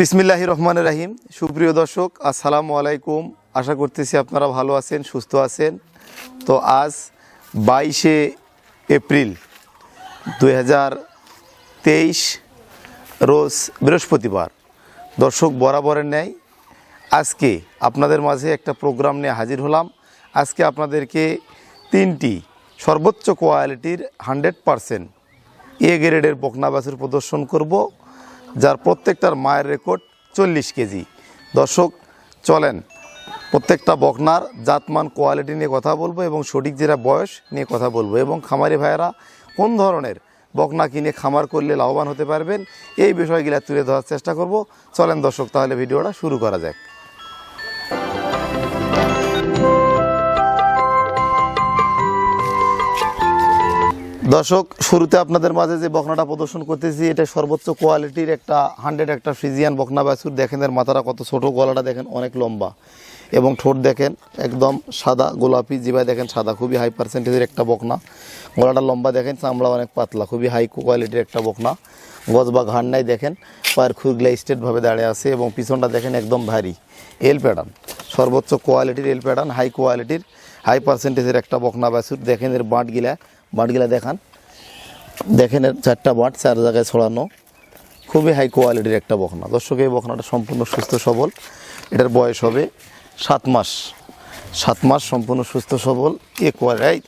বিসমিল্লাহ রহমান রাহিম। সুপ্রিয় দর্শক, আসসালামু আলাইকুম। আশা করতেছি আপনারা ভালো আছেন, সুস্থ আছেন। তো আজ বাইশে এপ্রিল দুই হাজার তেইশ, রোজ বৃহস্পতিবার। দর্শক, বরাবরের ন্যায় আজকে আপনাদের মাঝে একটা প্রোগ্রাম নিয়ে হাজির হলাম। আজকে আপনাদেরকে তিনটি সর্বোচ্চ কোয়ালিটির হান্ড্রেড পারসেন্ট এ গ্রেডের বকনা বাছুর প্রদর্শন করব। যার প্রত্যেকটার মায়ের রেকর্ড চল্লিশ কেজি। দর্শক, চলেন, প্রত্যেকটা বকনার জাতমান কোয়ালিটি নিয়ে কথা বলব এবং সঠিক যেটা বয়স নিয়ে কথা বলব। এবং খামারি ভাইয়েরা, কোন ধরনের বকনা কিনে খামার করলে লাভবান হতে পারবেন, এই বিষয়গুলো তুলে ধরার চেষ্টা করব। চলেন দর্শক, তাহলে ভিডিওটা শুরু করা যাক। দর্শক, শুরুতে আপনাদের মাঝে যে বকনাটা প্রদর্শন করতেছি, এটা সর্বোচ্চ কোয়ালিটির একটা হান্ড্রেড একটা ফ্রিজিয়ান বকনা বাছুর। দেখেন এর মাথাটা কত ছোট, গলাটা দেখেন অনেক লম্বা। এবং ঠোঁট দেখেন একদম সাদা, গোলাপি জিবায় দেখেন সাদা, খুবই হাই পার্সেন্টেজের একটা বকনা। গলাটা লম্বা দেখেন, চামড়া অনেক পাতলা, খুবই হাই কোয়ালিটির একটা বকনা। গজ বা ঘাড় নাই দেখেন, পায়ের খুরগুলা স্টেটভাবে দাঁড়িয়ে আছে এবং পিছনটা দেখেন একদম ভারী। এল প্যাডান সর্বোচ্চ কোয়ালিটির এল প্যাডান হাই কোয়ালিটির হাই পার্সেন্টেজের একটা বকনা বাছুর। দেখেন এর বাঁটগিলা বাঁটগিলা দেখান। দেখেন চারটা বাট, চার জায়গায় ছড়ানো। খুবই হাই কোয়ালিটির একটা বকনা দর্শক, এই বকনাটা সম্পূর্ণ সুস্থ, সবল। এটার বয়স হবে সাত মাস। সাত মাস সম্পূর্ণ সুস্থ, সবল। এ কোয়ালিটি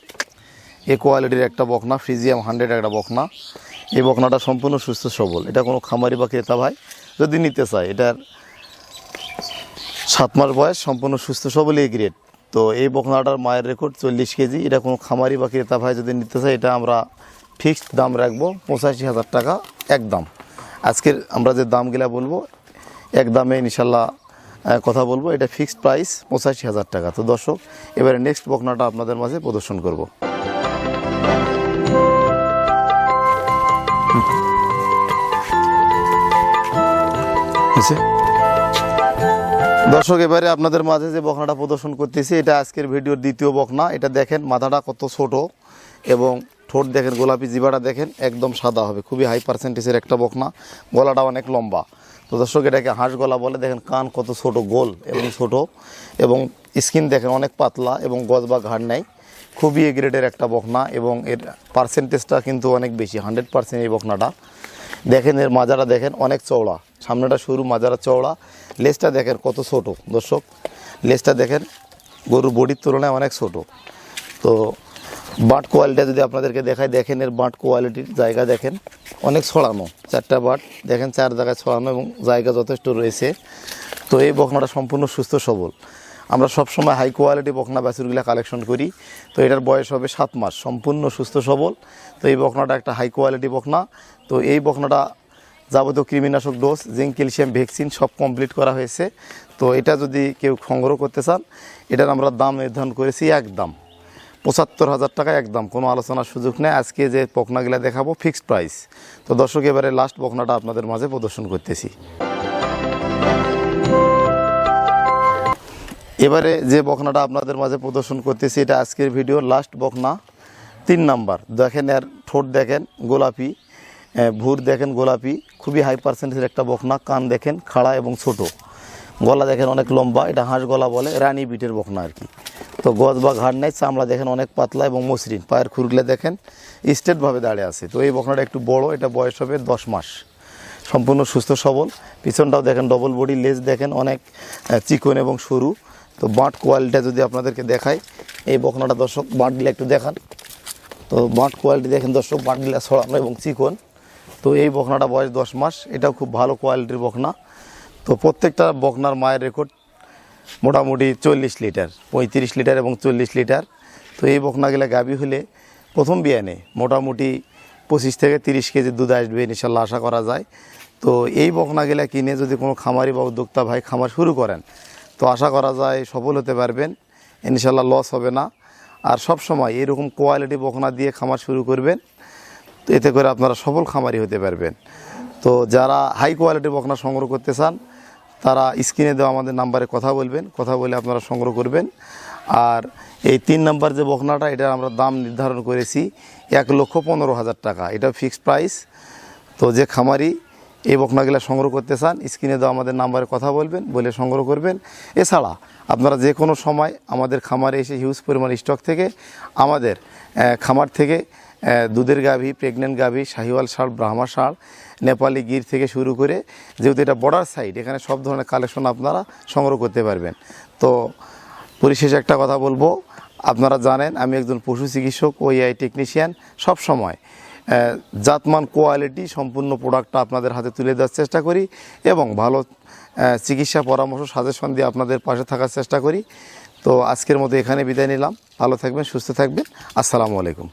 এ কোয়ালিটির একটা বকনা ফ্রিজিয়াম হান্ড্রেড একটা বকনা এই বকনাটা সম্পূর্ণ সুস্থ, সবল। এটা কোনো খামারি বা ক্রেতা ভাই যদি নিতে চায়, এটার সাত মাস বয়স, সম্পূর্ণ সুস্থ, সবল এই গ্রেড তো এই বকনাটার মায়ের রেকর্ড চল্লিশ কেজি। এটা কোনো খামারি বা ক্রেতা ভাই যদি নিতে চায়, এটা আমরা ফিক্সড দাম রাখব, পঁচাশি হাজার টাকা একদম। আজকের আমরা যে দামগুলা বলব, এক দামে ইনশাল্লাহ কথা বলব। এটা ফিক্সড প্রাইস পঁচাশি হাজার টাকা। তো দর্শক, এবারে নেক্সট বকনাটা আপনাদের মাঝে প্রদর্শন করব। হয়েছে? দর্শক, এবারে আপনাদের মাঝে যে বকনাটা প্রদর্শন করতেছি, এটা আজকের ভিডিওর দ্বিতীয় বকনা এটা দেখেন, মাথাটা কত ছোট এবং ঠোঁট দেখেন, গোলাপি জিবাটা দেখেন, একদম সাদা হবে। খুবই হাই পার্সেন্টেজের একটা বকনা গলাটা অনেক লম্বা। তো দর্শক, এটাকে হাঁস গলা বলে, দেখেন কান কত ছোট, গোল এবং ছোট এবং স্কিন দেখেন অনেক পাতলা এবং গজ বা ঘাড় নেই। খুবই এ গ্রেডের একটা বকনা এবং এর পার্সেন্টেজটা কিন্তু অনেক বেশি হান্ড্রেড পার্সেন্ট এই বকনাটা দেখেন, এর মাজারা দেখেন, অনেক চওড়া। সামনেটা সরু মাজারা চওড়া। লেজটা দেখেন কত ছোট, দর্শক। লেজটা দেখেন, গরুর বডির তুলনায় অনেক ছোট। তো বাট কোয়ালিটি যদি আপনাদেরকে দেখায় দেখেন এর বাট কোয়ালিটির জায়গা দেখেন। অনেক ছড়ানো, চারটা বাট। দেখেন চার জায়গায় ছড়ানো এবং জায়গা যথেষ্ট রয়েছে। তো এই বকনাটা সম্পূর্ণ সুস্থ সবল। আমরা সবসময় হাই কোয়ালিটি বকনা বাছুরগুলা কালেকশন করি। তো এটার বয়স হবে সাত মাস, সম্পূর্ণ সুস্থ সবল। তো এই বকনাটা একটা হাই কোয়ালিটি বকনা। তো এই বকনাটা যাবতীয় কৃমিনাশক ডোজ জিঙ্ক ক্যালসিয়াম ভ্যাকসিন সব কমপ্লিট করা হয়েছে। তো এটা যদি কেউ সংগ্রহ করতে চান, এটার আমরা দাম নির্ধারণ করেছি একদম। পঁচাত্তর হাজার টাকা একদম, কোনো আলোচনার সুযোগ নেই। আজকে যে বকনাগুলা দেখাবো ফিক্সড প্রাইস তো দর্শক, এবারে লাস্ট বকনাটা আপনাদের মাঝে প্রদর্শন করতেছি। এবারে যে বকনাটা আপনাদের মাঝে প্রদর্শন করতেছি, এটা আজকের ভিডিও লাস্ট বকনা। তিন নাম্বার, দেখেন এর ঠোঁট দেখেন, গোলাপি। ভুর দেখেন গোলাপি, খুবই হাই পার্সেন্টেজের একটা বকনা, কান দেখেন খাড়া এবং ছোট। গলা দেখেন অনেক লম্বা, এটা হাঁস গলা বলে, রানী বিটের বকনা আর কি। তো গজ বা ঘাড় নেই, চামড়া দেখেন অনেক পাতলা এবং মসৃণ। পায়ের খুরগুলো দেখেন স্টেটভাবে দাঁড়িয়ে আছে। তো এই বকনাটা একটু বড়, এটা বয়স হবে দশ মাস। সম্পূর্ণ সুস্থ, সবল। পিছনটাও দেখেন ডবল বডি লেজ দেখেন অনেক চিকন এবং সরু। তো বাঁট কোয়ালিটিটা যদি আপনাদেরকে দেখায় এই বকনাটা দর্শক বাঁটগুলো একটু দেখান। তো বাঁট কোয়ালিটি দেখেন দর্শক, বাঁটগুলা ছড়ানো এবং চিকন। তো এই বকনাটা বয়স দশ মাস। এটাও খুব ভালো কোয়ালিটির বকনা। তো প্রত্যেকটা বকনার মায়ের রেকর্ড মোটামুটি চল্লিশ লিটার, পঁয়ত্রিশ লিটার এবং চল্লিশ লিটার। তো এই বকনাগুলা গাবি হলে প্রথম বিয়ানে মোটামুটি পঁচিশ থেকে তিরিশ কেজি দুধ আসবে ইনশাল্লাহ, আশা করা যায়। তো এই বকনাগুলা কিনে যদি কোনো খামারি বা উদ্যোক্তা ভাই খামার শুরু করেন, তো আশা করা যায় সফল হতে পারবেন। ইনশাল্লাহ লস হবে না। আর সব সময় এরকম কোয়ালিটি বকনা দিয়ে খামার শুরু করবেন। তো এতে করে আপনারা সফল খামারি হতে পারবেন। তো যারা হাই কোয়ালিটির বকনা সংগ্রহ করতে চান, তারা স্ক্রিনে দেওয়া আমাদের নাম্বারে কথা বলবেন, কথা বলে আপনারা সংগ্রহ করবেন। আর এই তিন নাম্বার যে বকনাটা, এটার আমরা দাম নির্ধারণ করেছি এক লক্ষ পনেরো হাজার টাকা। এটা ফিক্সড প্রাইস তো যে খামারি এই বকনাগুলা সংগ্রহ করতে চান, স্ক্রিনে দেওয়া আমাদের নাম্বারে কথা বলবেন, বলে সংগ্রহ করবেন। এছাড়া আপনারা যে কোনো সময় আমাদের খামারে এসে হিউজ পরিমাণ স্টক থেকে আমাদের খামার থেকে দুধের গাভী প্রেগনেন্ট গাভী, শাহিওয়াল ষাঁড় ব্রাহ্মা ষাঁড় নেপালি গির থেকে শুরু করে যেহেতু এটা বর্ডার সাইড এখানে সব ধরনের কালেকশন আপনারা সংগ্রহ করতে পারবেন। তো পরিশেষে একটা কথা বলব, আপনারা জানেন আমি একজন পশু চিকিৎসক ও এআই টেকনিশিয়ান সব সময়। জাতমান কোয়ালিটি সম্পূর্ণ প্রোডাক্টটা আপনাদের হাতে তুলে দেওয়ার চেষ্টা করি এবং ভালো চিকিৎসা পরামর্শ সাজেশন দিয়ে আপনাদের পাশে থাকার চেষ্টা করি। তো আজকের মতো এখানে বিদায় নিলাম। ভালো থাকবেন, সুস্থ থাকবেন। আসসালামু আলাইকুম।